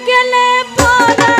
গেলে পরাণ